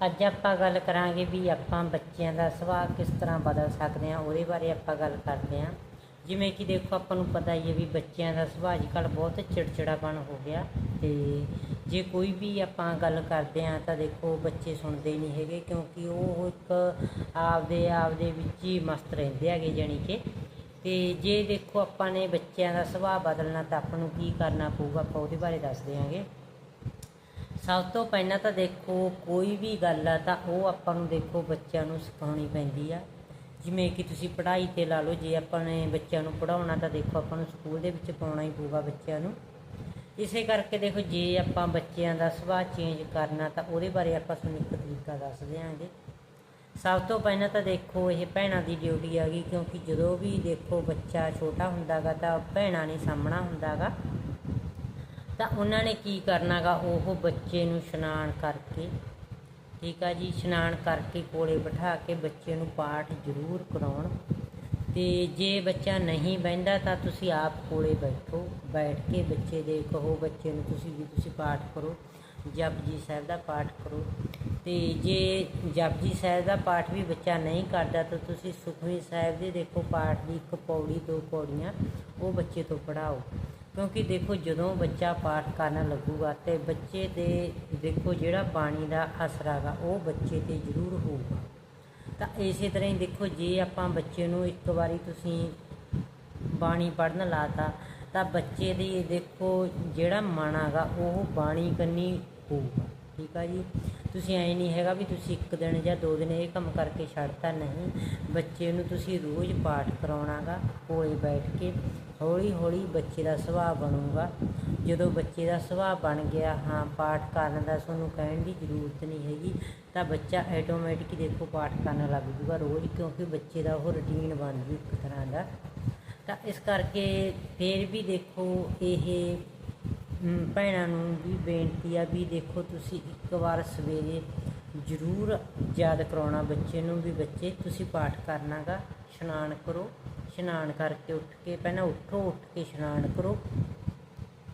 ਅੱਜ ਆਪਾਂ ਗੱਲ ਕਰਾਂਗੇ ਵੀ ਆਪਾਂ ਬੱਚਿਆਂ ਦਾ ਸੁਭਾਅ ਕਿਸ ਤਰ੍ਹਾਂ ਬਦਲ ਸਕਦੇ ਹਾਂ, ਉਹਦੇ ਬਾਰੇ ਆਪਾਂ ਗੱਲ ਕਰਦੇ ਹਾਂ। ਜਿਵੇਂ ਕਿ ਦੇਖੋ, ਆਪਾਂ ਨੂੰ ਪਤਾ ਹੀ ਹੈ ਵੀ ਬੱਚਿਆਂ ਦਾ ਸੁਭਾਅ ਅੱਜ ਕੱਲ੍ਹ ਬਹੁਤ ਚਿੜਚਿੜਾਪਣ ਹੋ ਗਿਆ ਤੇ ਜੇ ਕੋਈ ਵੀ ਆਪਾਂ ਗੱਲ ਕਰਦੇ ਹਾਂ ਤਾਂ ਦੇਖੋ, ਬੱਚੇ ਸੁਣਦੇ ਨਹੀਂ ਹੈਗੇ ਕਿਉਂਕਿ ਉਹ ਇੱਕ ਆਪਦੇ ਆਪਦੇ ਵਿੱਚ ਹੀ ਮਸਤ ਰਹਿੰਦੇ ਹੈਗੇ ਜਾਣੀ ਕਿ। ਤੇ ਜੇ ਦੇਖੋ, ਆਪਾਂ ਨੇ ਬੱਚਿਆਂ ਦਾ ਸੁਭਾਅ ਬਦਲਣਾ ਤਾਂ ਆਪਾਂ ਨੂੰ ਕੀ ਕਰਨਾ ਪਊਗਾ, ਆਪਾਂ ਉਹਦੇ ਬਾਰੇ ਦੱਸ ਦਿਆਂਗੇ। ਸਭ ਤੋਂ ਪਹਿਲਾਂ ਤਾਂ ਦੇਖੋ, ਕੋਈ ਵੀ ਗੱਲ ਆ ਤਾਂ ਉਹ ਆਪਾਂ ਨੂੰ ਦੇਖੋ ਬੱਚਿਆਂ ਨੂੰ ਸਿਖਾਉਣੀ ਪੈਂਦੀ ਆ। ਜਿਵੇਂ ਕਿ ਤੁਸੀਂ ਪੜ੍ਹਾਈ ਤੇ ਲਾ ਲਓ, ਜੇ ਆਪਾਂ ਨੇ ਬੱਚਿਆਂ ਨੂੰ ਪੜਾਉਣਾ ਤਾਂ ਦੇਖੋ ਆਪਾਂ ਨੂੰ ਸਕੂਲ ਦੇ ਵਿੱਚ ਪਾਉਣਾ ਹੀ ਪਊਗਾ ਬੱਚਿਆਂ ਨੂੰ। ਇਸੇ ਕਰਕੇ ਦੇਖੋ, ਜੇ ਆਪਾਂ ਬੱਚਿਆਂ ਦਾ ਸੁਭਾਅ ਚੇਂਜ ਕਰਨਾ ਤਾਂ ਉਹਦੇ ਬਾਰੇ ਆਪਾਂ ਤੁਹਾਨੂੰ ਇੱਕ ਤਰੀਕਾ ਦੱਸ ਦਿਆਂਗੇ। ਸਭ ਤੋਂ ਪਹਿਲਾਂ ਤਾਂ ਦੇਖੋ, ਇਹ ਭੈਣਾਂ ਦੀ ਡਿਊਟੀ ਆ ਗਈ, ਕਿਉਂਕਿ ਜਦੋਂ ਵੀ ਦੇਖੋ ਬੱਚਾ ਛੋਟਾ ਹੁੰਦਾਗਾ ਤਾਂ ਭੈਣਾਂ ਨੇ ਸਾਹਮਣਾ ਹੁੰਦਾਗਾ। ਤਾਂ ਉਹਨਾਂ ਨੇ ਕੀ ਕਰਨਾਗਾ? ਉਹ ਬੱਚੇ ਨੂੰ ਇਸ਼ਨਾਨ ਕਰਕੇ, ਠੀਕ ਆ ਜੀ, ਇਸ਼ਨਾਨ ਕਰਕੇ ਕੋਲੇ ਬਿਠਾ ਕੇ ਬੱਚੇ ਨੂੰ ਪਾਠ ਜ਼ਰੂਰ ਕਰਾਉਣ। ਤੇ ਜੇ ਬੱਚਾ ਨਹੀਂ ਬਹਿੰਦਾ ਤਾਂ ਤੁਸੀਂ ਆਪ ਕੋਲੇ ਬੈਠੋ, ਬੈਠ ਕੇ ਬੱਚੇ ਦੇ ਕਹੋ ਬੱਚੇ ਨੂੰ, ਤੁਸੀਂ ਵੀ ਤੁਸੀਂ ਪਾਠ ਕਰੋ, ਜਪਜੀ ਸਾਹਿਬ ਦਾ ਪਾਠ ਕਰੋ। ਤੇ ਜੇ ਜਪਜੀ ਸਾਹਿਬ ਦਾ ਪਾਠ ਵੀ ਬੱਚਾ ਨਹੀਂ ਕਰਦਾ ਤਾਂ ਤੁਸੀਂ ਸੁਖਮਨੀ ਸਾਹਿਬ ਦੇ ਦੇਖੋ ਪਾਠ ਦੀ ਇੱਕ ਪੌੜੀ, ਦੋ ਪੌੜੀਆਂ, ਉਹ ਬੱਚੇ ਤੋਂ ਪੜਾਓ ਕਿਉਂਕਿ ਦੇਖੋ ਜਦੋਂ ਬੱਚਾ ਪਾਠ ਕਰਨ ਲੱਗੂਗਾ ਤੇ ਬੱਚੇ ਦੇ ਦੇਖੋ ਜਿਹੜਾ ਬਾਣੀ ਦਾ ਅਸਰ ਹੈਗਾ, ਉਹ ਬੱਚੇ ਤੇ ਜ਼ਰੂਰ ਹੋਊਗਾ। ਤਾਂ ਇਸੇ ਤਰ੍ਹਾਂ ਹੀ ਦੇਖੋ, ਜੇ ਆਪਾਂ ਬੱਚੇ ਨੂੰ ਇੱਕ ਵਾਰੀ ਤੁਸੀਂ ਬਾਣੀ ਪੜਨ ਲਾਤਾ, ਤਾਂ ਬੱਚੇ ਦੀ ਦੇਖੋ ਜਿਹੜਾ ਮਨ ਹੈਗਾ, ਉਹ ਬਾਣੀ ਕੰਨੀ ਹੋਊਗਾ। ਠੀਕ ਆ ਜੀ? ਤੁਸੀਂ ਐ ਨਹੀਂ ਹੈਗਾ ਵੀ ਤੁਸੀਂ ਇੱਕ ਦਿਨ ਜਾਂ ਦੋ ਦਿਨ ਇਹ ਕੰਮ ਕਰਕੇ ਛੱਡਤਾ ਨਹੀਂ। ਬੱਚੇ ਨੂੰ ਤੁਸੀਂ ਰੋਜ਼ ਪਾਠ ਕਰਾਉਣਾਗਾ, ਕੋਲੇ ਬੈਠ ਕੇ ਹੌਲੀ ਹੌਲੀ ਬੱਚੇ ਦਾ ਸੁਭਾਅ ਬਣੂਗਾ। ਜਦੋਂ ਬੱਚੇ ਦਾ ਸੁਭਾਅ ਬਣ ਗਿਆ, ਹਾਂ, ਪਾਠ ਕਰਨ ਦਾ ਤੁਹਾਨੂੰ ਕਹਿਣ ਦੀ ਜ਼ਰੂਰਤ ਨਹੀਂ ਹੈਗੀ, ਤਾਂ ਬੱਚਾ ਆਟੋਮੈਟਿਕ ਦੇਖੋ ਪਾਠ ਕਰਨ ਲੱਗ ਜੂਗਾ ਰੋਜ਼, ਕਿਉਂਕਿ ਬੱਚੇ ਦਾ ਉਹ ਰੁਟੀਨ ਬਣ ਜੂ ਇੱਕ ਤਰ੍ਹਾਂ ਦਾ। ਤਾਂ ਇਸ ਕਰਕੇ ਫਿਰ ਵੀ ਦੇਖੋ, ਇਹ ਭੈਣਾਂ ਨੂੰ ਵੀ ਬੇਨਤੀ ਆ ਵੀ ਦੇਖੋ ਤੁਸੀਂ ਇੱਕ ਵਾਰ ਸਵੇਰੇ ਜ਼ਰੂਰ ਯਾਦ ਕਰਾਉਣਾ ਬੱਚੇ ਨੂੰ ਵੀ ਬੱਚੇ, ਤੁਸੀਂ ਪਾਠ ਕਰਨਾਗਾ, ਇਸ਼ਨਾਨ ਕਰੋ, ਇਸ਼ਨਾਨ ਕਰਕੇ ਉੱਠ ਕੇ ਪਹਿਲਾਂ ਉੱਠੋ, ਉੱਠ ਕੇ ਇਸ਼ਨਾਨ ਕਰੋ।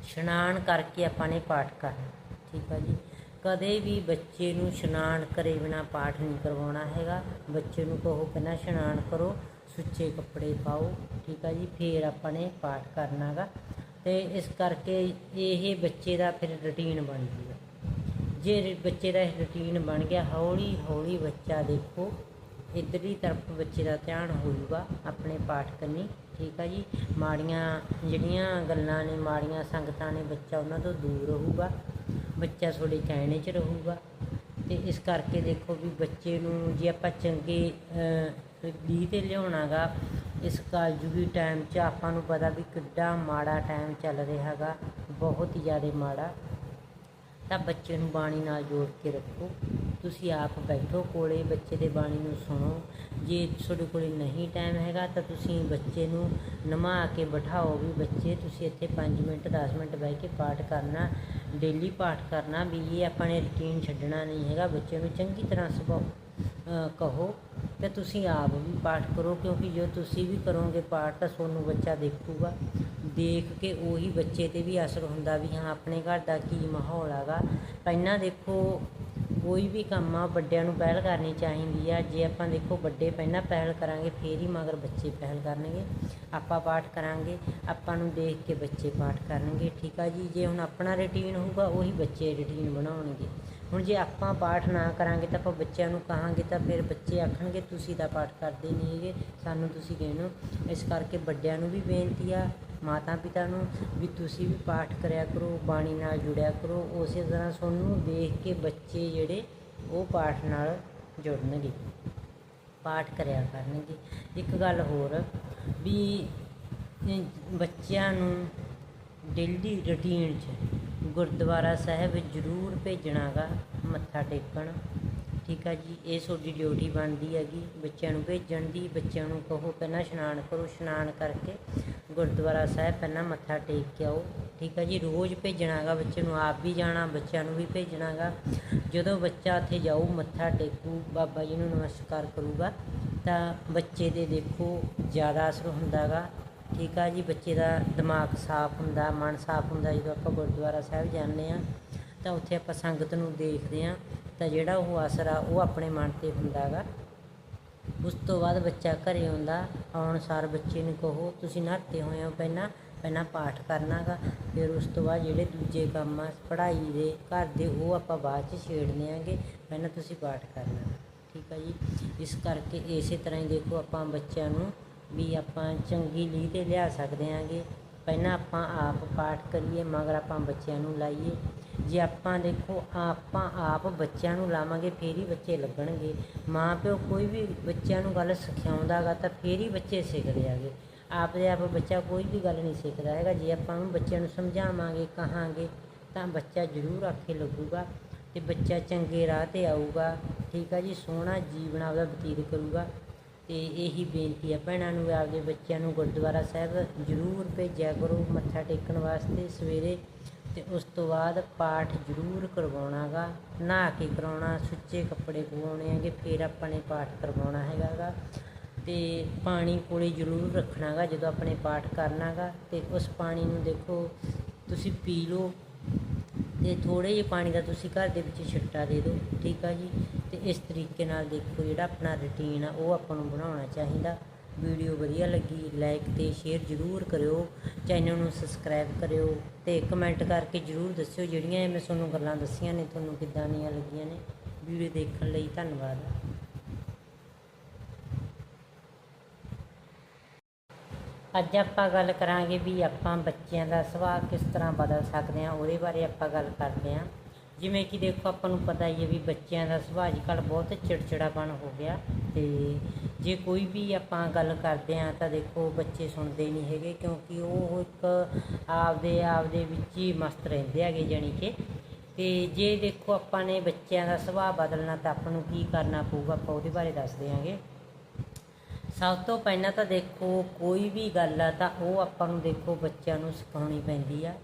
ਇਸ਼ਨਾਨ ਕਰਕੇ ਆਪਾਂ ਨੇ ਪਾਠ ਕਰਨਾ, ਠੀਕ ਆ ਜੀ। ਕਦੇ ਵੀ ਬੱਚੇ ਨੂੰ ਇਸ਼ਨਾਨ ਕਰੇ ਬਿਨਾ ਪਾਠ ਨਹੀਂ ਕਰਵਾਉਣਾ ਹੈਗਾ। ਬੱਚੇ ਨੂੰ ਕਹੋ ਪਹਿਲਾਂ ਇਸ਼ਨਾਨ ਕਰੋ, ਸੁੱਚੇ ਕੱਪੜੇ ਪਾਓ, ਠੀਕ ਆ ਜੀ, ਫੇਰ ਆਪਾਂ ਨੇ ਪਾਠ ਕਰਨਾਗਾ। ਤੇ ਇਸ ਕਰਕੇ ਇਹ ਬੱਚੇ ਦਾ ਫਿਰ ਰੁਟੀਨ ਬਣ ਜੂਗਾ ਜੇ ਬੱਚੇ ਦਾ ਇਹ ਰੁਟੀਨ ਬਣ ਗਿਆ, ਹੌਲੀ ਹੌਲੀ ਬੱਚਾ ਦੇਖੋ ਇੱਧਰਲੀ ਤਰਫ ਬੱਚੇ ਦਾ ਧਿਆਨ ਹੋਊਗਾ ਆਪਣੇ ਪਾਠ ਕਰਨੀ, ਠੀਕ ਆ ਜੀ? ਮਾੜੀਆਂ ਜਿਹੜੀਆਂ ਗੱਲਾਂ ਨੇ, ਮਾੜੀਆਂ ਸੰਗਤਾਂ ਨੇ, ਬੱਚਾ ਉਹਨਾਂ ਤੋਂ ਦੂਰ ਰਹੂਗਾ, ਬੱਚਾ ਤੁਹਾਡੇ ਕਹਿਣੇ 'ਚ ਰਹੂਗਾ। ਤੇ ਇਸ ਕਰਕੇ ਦੇਖੋ ਵੀ ਬੱਚੇ ਨੂੰ ਜੇ ਆਪਾਂ ਚੰਗੇ ਵੀ ਤੇ ਲਿਆਉਣਾਗਾ ਇਸ ਕਾਲਜੂਗੀ ਟਾਈਮ 'ਚ ਆਪਾਂ ਨੂੰ ਪਤਾ ਵੀ ਕਿੱਡਾ ਮਾੜਾ ਟਾਈਮ ਚੱਲ ਰਿਹਾ ਹੈਗਾ, ਬਹੁਤ ਹੀ ਜ਼ਿਆਦਾ ਮਾੜਾ। ਤਾਂ ਬੱਚੇ ਨੂੰ ਬਾਣੀ ਨਾਲ ਜੋੜ ਕੇ ਰੱਖੋ। ਤੁਸੀਂ ਆਪ ਬੈਠੋ ਕੋਲੇ, ਬੱਚੇ ਦੇ ਬਾਣੀ ਨੂੰ ਸੁਣੋ। ਜੇ ਤੁਹਾਡੇ ਕੋਲੇ ਨਹੀਂ ਟਾਈਮ ਹੈਗਾ ਤਾਂ ਤੁਸੀਂ ਬੱਚੇ ਨੂੰ ਨਮਾ ਕੇ ਬਿਠਾਓ ਵੀ ਬੱਚੇ, ਤੁਸੀਂ ਇੱਥੇ 5 ਮਿੰਟ 10 ਮਿੰਟ ਬਹਿ ਕੇ ਪਾਠ ਕਰਨਾ ਡੇਲੀ ਪਾਠ ਕਰਨਾ ਵੀ ਇਹ ਆਪਾਂ ਨੇ ਰੁਟੀਨ ਛੱਡਣਾ ਨਹੀਂ ਹੈਗਾ। ਬੱਚੇ ਨੂੰ ਚੰਗੀ ਤਰ੍ਹਾਂ ਸੁਭਾਓ। ਕਹੋ ਤੇ ਤੁਸੀਂ ਆਪ ਵੀ ਪਾਠ ਕਰੋ, ਕਿਉਂਕਿ ਜੋ ਤੁਸੀਂ ਵੀ ਕਰੋਗੇ ਪਾਠ ਤਾਂ ਤੁਹਾਨੂੰ ਬੱਚਾ ਦੇਖੂਗਾ। ਦੇਖ ਕੇ ਉਹੀ ਬੱਚੇ ਤੇ ਵੀ ਅਸਰ ਹੁੰਦਾ ਵੀ ਹਾਂ, ਆਪਣੇ ਘਰ ਦਾ ਕੀ ਮਾਹੌਲ ਹੈਗਾ। ਪਹਿਲਾਂ ਦੇਖੋ, ਕੋਈ ਵੀ ਕੰਮ ਆ, ਵੱਡਿਆਂ ਨੂੰ ਪਹਿਲ ਕਰਨੀ ਚਾਹੀਦੀ ਆ। ਜੇ ਆਪਾਂ ਦੇਖੋ ਵੱਡੇ ਪਹਿਲਾਂ ਪਹਿਲ ਕਰਾਂਗੇ, ਫੇਰ ਹੀ ਮਗਰ ਬੱਚੇ ਪਹਿਲ ਕਰਨਗੇ। ਆਪਾਂ ਪਾਠ ਕਰਾਂਗੇ, ਆਪਾਂ ਨੂੰ ਦੇਖ ਕੇ ਬੱਚੇ ਪਾਠ ਕਰਨਗੇ, ਠੀਕ ਆ ਜੀ? ਜੇ ਹੁਣ ਆਪਣਾ ਰੁਟੀਨ ਹੋਊਗਾ, ਉਹੀ ਬੱਚੇ ਰੁਟੀਨ ਬਣਾਉਣਗੇ। ਹੁਣ ਜੇ ਆਪਾਂ ਪਾਠ ਨਾ ਕਰਾਂਗੇ ਤਾਂ ਆਪਾਂ ਬੱਚਿਆਂ ਨੂੰ ਕਹਾਂਗੇ ਤਾਂ ਫਿਰ ਬੱਚੇ ਆਖਣਗੇ, ਤੁਸੀਂ ਤਾਂ ਪਾਠ ਕਰਦੇ ਨਹੀਂ ਹੈਗੇ, ਸਾਨੂੰ ਤੁਸੀਂ ਕਹਿਣੋ। ਇਸ ਕਰਕੇ ਵੱਡਿਆਂ ਨੂੰ ਵੀ ਬੇਨਤੀ ਆ, ਮਾਤਾ ਪਿਤਾ ਨੂੰ ਵੀ ਤੁਸੀਂ ਵੀ ਪਾਠ ਕਰਿਆ ਕਰੋ, ਬਾਣੀ ਨਾਲ ਜੁੜਿਆ ਕਰੋ। ਉਸੇ ਤਰ੍ਹਾਂ ਤੁਹਾਨੂੰ ਦੇਖ ਕੇ ਬੱਚੇ ਜਿਹੜੇ, ਉਹ ਪਾਠ ਨਾਲ ਜੁੜਨਗੇ, ਪਾਠ ਕਰਿਆ ਕਰਨਗੇ। ਇੱਕ ਗੱਲ ਹੋਰ ਵੀ ਬੱਚਿਆਂ ਨੂੰ ਡੇਲੀ ਰੁਟੀਨ 'ਚ ਗੁਰਦੁਆਰਾ ਸਾਹਿਬ ਜ਼ਰੂਰ ਭੇਜਣਾਗਾ, ਮੱਥਾ ਟੇਕਣ। ਠੀਕ ਆ ਜੀ, ਇਹ ਤੁਹਾਡੀ ਡਿਊਟੀ ਬਣਦੀ ਹੈਗੀ। ਬੱਚਿਆਂ ਨੂੰ ਭੇਜਣ ਦੀ, ਬੱਚਿਆਂ ਨੂੰ ਕਹੋ ਪਹਿਲਾਂ ਇਸ਼ਨਾਨ ਕਰੋ, ਇਸ਼ਨਾਨ ਕਰਕੇ ਗੁਰਦੁਆਰਾ ਸਾਹਿਬ ਪਹਿਲਾਂ ਮੱਥਾ ਟੇਕ ਕੇ ਆਓ। ਠੀਕ ਆ ਜੀ, ਰੋਜ਼ ਭੇਜਣਾਗਾ ਬੱਚੇ ਨੂੰ, ਆਪ ਵੀ ਜਾਣਾ, ਬੱਚਿਆਂ ਨੂੰ ਵੀ ਭੇਜਣਾਗਾ। ਜਦੋਂ ਬੱਚਾ ਉੱਥੇ ਜਾਊ, ਮੱਥਾ ਟੇਕੂ, ਬਾਬਾ ਜੀ ਨੂੰ ਨਮਸਕਾਰ ਕਰੂਗਾ, ਤਾਂ ਬੱਚੇ ਦੇ ਦੇਖੋ ਜ਼ਿਆਦਾ ਅਸਰ ਹੁੰਦਾਗਾ। ਠੀਕ ਆ ਜੀ, ਬੱਚੇ ਦਾ ਦਿਮਾਗ ਸਾਫ਼ ਹੁੰਦਾ, ਮਨ ਸਾਫ਼ ਹੁੰਦਾ, ਜਦੋਂ ਆਪਾਂ ਗੁਰਦੁਆਰਾ ਸਾਹਿਬ ਜਾਂਦੇ ਆ ਤਾਂ ਉੱਥੇ ਆਪਾਂ ਸੰਗਤ ਨੂੰ ਦੇਖਦੇ ਆ ਤਾਂ ਜਿਹੜਾ ਉਹ ਅਸਰ ਆ, ਉਹ ਆਪਣੇ ਮਨ ਤੇ ਹੁੰਦਾ ਗਾ ਉਸ ਤੋਂ ਬਾਅਦ ਬੱਚਾ ਘਰੇ ਆਉਂਦਾ, ਆਉਣ ਸਾਰ ਬੱਚੇ ਨੂੰ ਕਹੋ, ਤੁਸੀਂ ਨਹਾਤੇ ਹੋਏ ਹੋ ਪਹਿਲਾਂ ਪਹਿਲਾਂ ਪਾਠ ਕਰਨਾਗਾ ਫਿਰ ਉਸ ਤੋਂ ਬਾਅਦ ਜਿਹੜੇ ਦੂਜੇ ਕੰਮ ਆ, ਪੜ੍ਹਾਈ ਦੇ ਘਰ ਦੇ, ਉਹ ਆਪਾਂ ਬਾਅਦ ਚ ਛੇੜ ਦਿਆਂਗੇ ਪਹਿਲਾਂ ਤੁਸੀਂ ਪਾਠ ਕਰਨਾ ਠੀਕ ਆ ਜੀ, ਇਸ ਕਰਕੇ ਇਸੇ ਤਰ੍ਹਾਂ ਹੀ ਦੇਖੋ ਆਪਾਂ ਬੱਚਿਆਂ ਨੂੰ ਵੀ ਆਪਾਂ ਚੰਗੀ ਲੀਹ ਤੇ ਲਿਆ ਸਕਦੇ ਆਂਗੇ ਪਹਿਲਾਂ ਆਪਾਂ ਆਪ ਪਾਠ ਕਰੀਏ, ਮਗਰ ਆਪਾਂ ਬੱਚਿਆਂ ਨੂੰ ਲਾਈਏ। ਜੇ ਆਪਾਂ ਦੇਖੋ, ਆਪਾਂ ਆਪ ਬੱਚਿਆਂ ਨੂੰ ਲਾਵਾਂਗੇ, ਫੇਰ ਹੀ ਬੱਚੇ ਲੱਗਣਗੇ। ਮਾਂ ਪਿਓ ਕੋਈ ਵੀ ਬੱਚਿਆਂ ਨੂੰ ਗੱਲ ਸਿਖਾਉਂਦਾਗਾ, ਤਾਂ ਫੇਰ ਹੀ ਬੱਚੇ ਸਿੱਖਦੇ ਆਗੇ। ਆਪਦੇ ਆਪ ਬੱਚਾ ਕੋਈ ਵੀ ਗੱਲ ਨਹੀਂ ਸਿੱਖਦਾ ਹੈਗਾ। ਜੇ ਆਪਾਂ ਨੂੰ ਬੱਚਿਆਂ ਨੂੰ ਸਮਝਾਵਾਂਗੇ, ਕਹਾਂਗੇ, ਤਾਂ ਬੱਚਾ ਜ਼ਰੂਰ ਆਖੇ ਲੱਗੂਗਾ ਤੇ ਬੱਚਾ ਚੰਗੇ ਰਾਹ ਤੇ ਆਊਗਾ। ਠੀਕ ਆ ਜੀ, ਸੋਹਣਾ ਜੀਵਨ ਆਪਦਾ ਬਤੀਤ ਕਰੂਗਾ। ਤੇ ਇਹੀ ਬੇਨਤੀ ਹੈ ਭੈਣਾਂ ਨੂੰ, ਆਪਦੇ ਬੱਚਿਆਂ ਨੂੰ ਗੁਰਦੁਆਰਾ ਸਾਹਿਬ ਜ਼ਰੂਰ ਭੇਜਿਆ ਕਰੋ, ਮੱਥਾ ਟੇਕਣ ਵਾਸਤੇ ਸਵੇਰੇ ਤੇ ਉਸ ਤੋਂ ਬਾਅਦ ਪਾਠ ਜ਼ਰੂਰ ਕਰਵਾਉਣਾਗਾ, ਨਹਾ ਕੇ ਕਰਾਉਣਾ, ਸੁੱਚੇ ਕੱਪੜੇ ਪਵਾਉਣੇ ਹੈਗੇ, ਫਿਰ ਆਪਾਂ ਨੇ ਪਾਠ ਕਰਵਾਉਣਾ ਹੈਗਾਗਾ ਤੇ ਪਾਣੀ ਕੋਲੇ ਜ਼ਰੂਰ ਰੱਖਣਾਗਾ ਜਦੋਂ ਆਪਣੇ ਪਾਠ ਕਰਨਾਗਾ ਤੇ ਉਸ ਪਾਣੀ ਨੂੰ ਦੇਖੋ ਤੁਸੀਂ ਪੀ ਲਓ ਤੇ ਥੋੜੇ ਜਿਹੇ ਪਾਣੀ ਦਾ ਤੁਸੀਂ ਘਰ ਦੇ ਵਿੱਚ ਛਿੱਟਾ ਦੇ ਦਿਓ, ਠੀਕ ਆ ਜੀ? ਤੇ ਇਸ ਤਰੀਕੇ ਨਾਲ ਦੇਖੋ ਜਿਹੜਾ ਆਪਣਾ ਰੁਟੀਨ ਆ, ਉਹ ਆਪਾਂ ਨੂੰ ਬਣਾਉਣਾ ਚਾਹੀਦਾ। ਵੀਡੀਓ ਵਧੀਆ ਲੱਗੀ ਲਾਈਕ ਤੇ ਸ਼ੇਅਰ ਜ਼ਰੂਰ ਕਰਿਓ। ਚੈਨਲ ਨੂੰ ਸਬਸਕ੍ਰਾਈਬ ਕਰਿਓ ਤੇ ਕਮੈਂਟ ਕਰਕੇ ਜ਼ਰੂਰ ਦੱਸਿਓ ਜਿਹੜੀਆਂ ਇਹ ਮੈਂ ਤੁਹਾਨੂੰ ਗੱਲਾਂ ਦੱਸੀਆਂ ਨੇ, ਤੁਹਾਨੂੰ ਕਿੱਦਾਂ ਦੀਆਂ ਲੱਗੀਆਂ ਨੇ। ਵੀਡੀਓ ਦੇਖਣ ਲਈ ਧੰਨਵਾਦ। ਅੱਜ ਆਪਾਂ ਗੱਲ ਕਰਾਂਗੇ ਵੀ ਆਪਾਂ ਬੱਚਿਆਂ ਦਾ ਸੁਭਾਅ ਕਿਸ ਤਰ੍ਹਾਂ ਬਦਲ ਸਕਦੇ ਹਾਂ, ਉਹਦੇ ਬਾਰੇ ਆਪਾਂ ਗੱਲ ਕਰਦੇ ਹਾਂ। ਜਿਵੇਂ ਕਿ ਦੇਖੋ ਆਪਾਂ ਨੂੰ ਪਤਾ ਹੀ ਹੈ ਵੀ ਬੱਚਿਆਂ ਦਾ ਸੁਭਾਅ ਅੱਜ ਕੱਲ੍ਹ ਬਹੁਤ ਚਿੜਚਿੜਾਪਣ ਹੋ ਗਿਆ ਤੇ ਜੇ ਕੋਈ ਵੀ ਆਪਾਂ ਗੱਲ ਕਰਦੇ ਹਾਂ ਤਾਂ ਦੇਖੋ ਬੱਚੇ ਸੁਣਦੇ ਨਹੀਂ ਹੈਗੇ ਕਿਉਂਕਿ ਉਹ ਇੱਕ ਆਪਦੇ ਆਪਦੇ ਵਿੱਚ ਹੀ ਮਸਤ ਰਹਿੰਦੇ ਹੈਗੇ ਜਾਣੀ ਕਿ। ਤੇ ਜੇ ਦੇਖੋ ਆਪਾਂ ਨੇ ਬੱਚਿਆਂ ਦਾ ਸੁਭਾਅ ਬਦਲਣਾ ਤਾਂ ਆਪਾਂ ਨੂੰ ਕੀ ਕਰਨਾ ਪਊਗਾ ਆਪਾਂ ਉਹਦੇ ਬਾਰੇ ਦੱਸਦੇ ਦਿਆਂਗੇ ਸਭ ਤੋਂ ਪਹਿਲਾਂ ਤਾਂ ਦੇਖੋ ਕੋਈ ਵੀ ਗੱਲ ਆ ਤਾਂ ਉਹ ਆਪਾਂ ਨੂੰ ਦੇਖੋ ਬੱਚਿਆਂ ਨੂੰ ਸਿਖਾਉਣੀ ਪੈਂਦੀ ਆ।